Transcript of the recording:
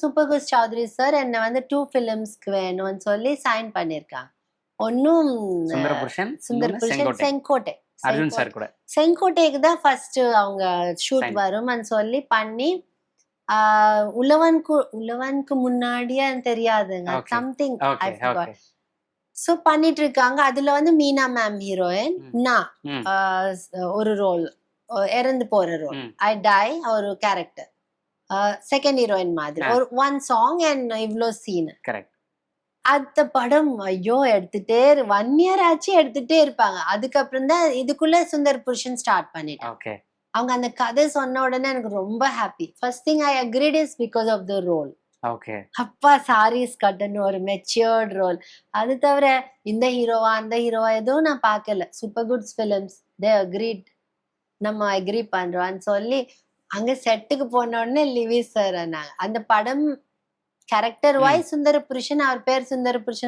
Super குஸ் Chowdhury sir என்னை வந்து two ஃபிலிம்ஸ்க்கு வேணும்னு சொல்லி சைன் பண்ணியிருக்காங்க ஒன்னும் சுந்தர புருஷன் சுந்தர் இன்னொன்னு புருஷன் செங்கோட்டை. அர்ஜுன் சார் கூட. செங்கோட்டைக்கு தான் ஃபர்ஸ்ட் அவங்க ஷூட். வரும்னு சொல்லி பண்ணி உழவனுக்கு உழவனுக்கு முன்னாடியே தெரியாதுங்க. சம்திங் சோ பண்ணிட்டு இருக்காங்க அதுல வந்து மீனா மேம் ஹீரோயின். நான் ஒரு ரோல் இறந்து போற ரோல் ஐ டை ஒரு கேரக்டர் செகண்ட் ஹீரோயின் மாதிரி. ஒரு ஒன் சாங் அண்ட் இவ்ளோ சீன் கரெக்ட் அந்த படம் ஐயோ எடுத்துட்டே ஒன் இயர் ஆச்சு எடுத்துட்டே இருப்பாங்க. அதுக்கப்புறம் தான் இதுக்குள்ள சுந்தர் புருஷன் ஸ்டார்ட் பண்ணிட்டாங்க ஓகே அவங்க அந்த கதை சொன்ன உடனே எனக்கு ரொம்ப happy first thing I agreed is because of the role okay அப்பா சாரீஸ் கட்டணும் ஒரு மெச்சியர்ட் ரோல் அது தவிர இந்த ஹீரோவா அந்த ஹீரோவா எதுவும் நான் பார்க்கல. Super goods films they agreed நம்ம அக்ரி பண்றோம்னு சொல்லி அங்க செட்டுக்கு போன உடனே லிவி சார் அந்த படம் கேரக்டர் ம். வாய்ஸ் சுந்தர புருஷன் அவர் பேர் சுந்தர புருஷன்